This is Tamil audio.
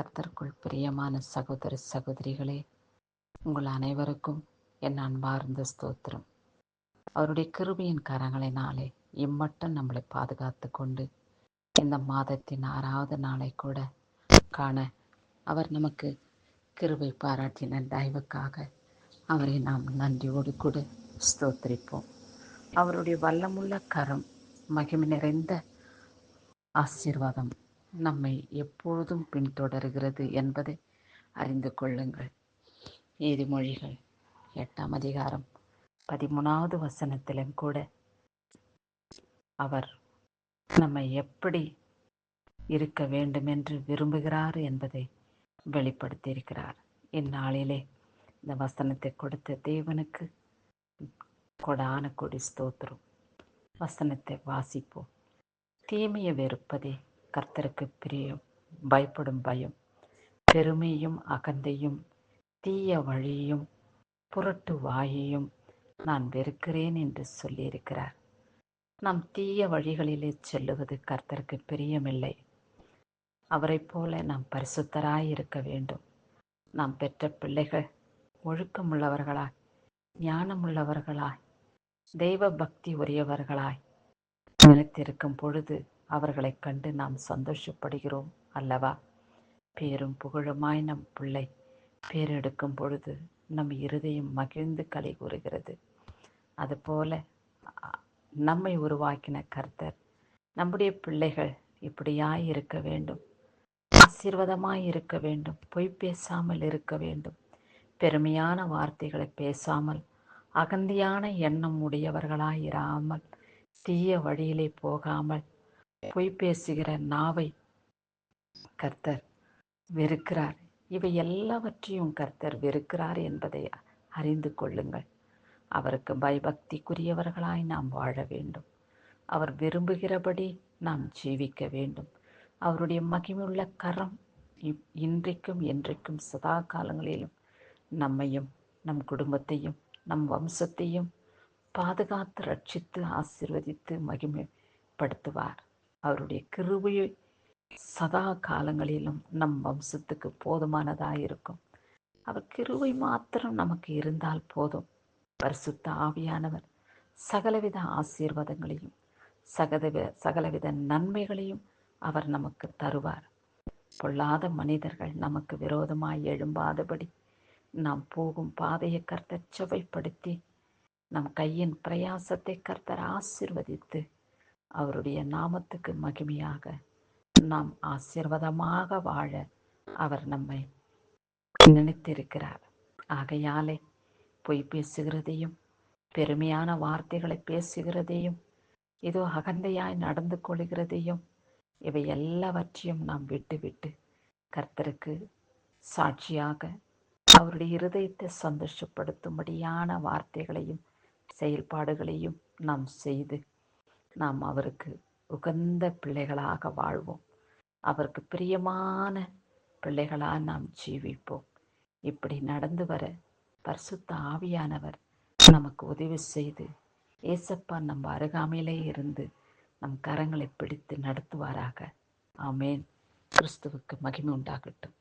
கர்த்தருக்குள் பிரியமான சகோதர சகோதரிகளே உங்கள் அனைவருக்கும் என் அன்பார்ந்த ஸ்தோத்திரம். அவருடைய கிருபையின் கரங்களினாலே இம்மட்டும் நம்மளை பாதுகாத்து கொண்டு இந்த மாதத்தின் ஆறாவது நாளை கூட காண அவர் நமக்கு கிருபை பாராட்டின தயவுக்காக அவரை நாம் நன்றியோடு கூட ஸ்தோத்திரிப்போம். அவருடைய வல்லமுள்ள கரம் மகிமை நிறைந்த ஆசீர்வாதம் நம்மை எப்பொழுதும் பின்தொடர்கிறது என்பதை அறிந்து கொள்ளுங்கள். நீதிமொழிகள் எட்டாம் அதிகாரம் பதிமூணாவது வசனத்திலும் கூட அவர் நம்மை எப்படி இருக்க வேண்டும் என்று விரும்புகிறார் என்பதை வெளிப்படுத்தியிருக்கிறார். இந்நாளிலே இந்த வசனத்தை கொடுத்த தேவனுக்கு கொடான கொடி ஸ்தோத்திரம். வசனத்தை வாசிப்போம். தீமையை வெறுப்பதே கர்த்தருக்கு பிரியம். பயப்படும் பயம். பெருமையும் அகந்தையும் தீய வழியும் புரட்டு வாயையும் நான் வெறுக்கிறேன் என்று சொல்லியிருக்கிறார். நாம் தீய வழிகளிலே செல்லுவது கர்த்தருக்கு பிரியமில்லை. அவரைப் போல நாம் பரிசுத்தராய் இருக்க வேண்டும். நாம் பெற்ற பிள்ளைகள் ஒழுக்கமுள்ளவர்களாய் ஞானமுள்ளவர்களாய் தெய்வ பக்தி உரியவர்களாய் நினைத்திருக்கும் பொழுது அவர்களைக் கண்டு நாம் சந்தோஷப்படுகிறோம் அல்லவா? பேரும் புகழுமாய் நம் பிள்ளை. பேரெடுக்கும் பொழுது நம் இருதயம் மகிழ்ந்து கலை கூறுகிறது. அதுபோல நம்மை உருவாக்கின கர்த்தர் நம்முடைய பிள்ளைகள் இப்படியாய் இருக்க வேண்டும். ஆசீர்வாதமாய் இருக்க வேண்டும். பொய் பேசாமல் இருக்க வேண்டும். பெருமையான வார்த்தைகளை பேசாமல் அகந்தியான எண்ணம் உடையவர்களாய் இராமல் தீய வழியிலே போகாமல் பொய் பேசுகிற நாவை கர்த்தர் வெறுக்கிறார். இவை எல்லாவற்றையும் கர்த்தர் வெறுக்கிறார் என்பதை அறிந்து கொள்ளுங்கள். அவருக்கு பயபக்திக்குரியவர்களாய் நாம் வாழ வேண்டும். அவர் விரும்புகிறபடி நாம் ஜீவிக்க வேண்டும். அவருடைய மகிமுள்ள கரம் இன்றைக்கும் என்றைக்கும் சதா காலங்களிலும் நம்மையும் நம் குடும்பத்தையும் நம் வம்சத்தையும் பாதுகாத்து ரட்சித்து ஆசிர்வதித்து மகிமைப்படுத்துவார். அவருடைய கிருபையை சதா காலங்களிலும் நம் வம்சத்துக்கு போதுமானதாக இருக்கும். அவர் கிருவை மாத்திரம் நமக்கு இருந்தால் போதும். பரிசுத்த ஆவியானவர் சகலவித ஆசீர்வாதங்களையும் சகதவித சகலவித நன்மைகளையும் அவர் நமக்கு தருவார். பொல்லாத மனிதர்கள் நமக்கு விரோதமாய் எழும்பாதபடி நாம் போகும் பாதையை கர்த்தர் செவைப்படுத்தி நம் கையின் பிரயாசத்தை கர்த்தர் ஆசிர்வதித்து அவருடைய நாமத்துக்கு மகிமையாக நாம் ஆசீர்வாதமாக வாழ அவர் நம்மை நினைத்திருக்கிறார். ஆகையாலே பொய் பேசுகிறதையும் பெருமையான வார்த்தைகளை பேசுகிறதையும் இதோ அகந்தையாய் நடந்து கொள்கிறதையும் இவை எல்லாவற்றையும் நாம் விட்டுவிட்டு கர்த்தருக்கு சாட்சியாக அவருடைய இருதயத்தை சந்தோஷப்படுத்தும்படியான வார்த்தைகளையும் செயல்பாடுகளையும் நாம் செய்து நாம் அவருக்கு உகந்த பிள்ளைகளாக வாழ்வோம். அவருக்கு பிரியமான பிள்ளைகளாக நாம் ஜீவிப்போம். இப்படி நடந்து வர பரிசுத்த ஆவியானவர் நமக்கு உதவி செய்து ஏசப்பா நம்ம அருகாமையிலே இருந்து நம் கரங்களை பிடித்து நடத்துவாராக. ஆமேன். கிறிஸ்துவுக்கு மகிமை உண்டாகட்டும்.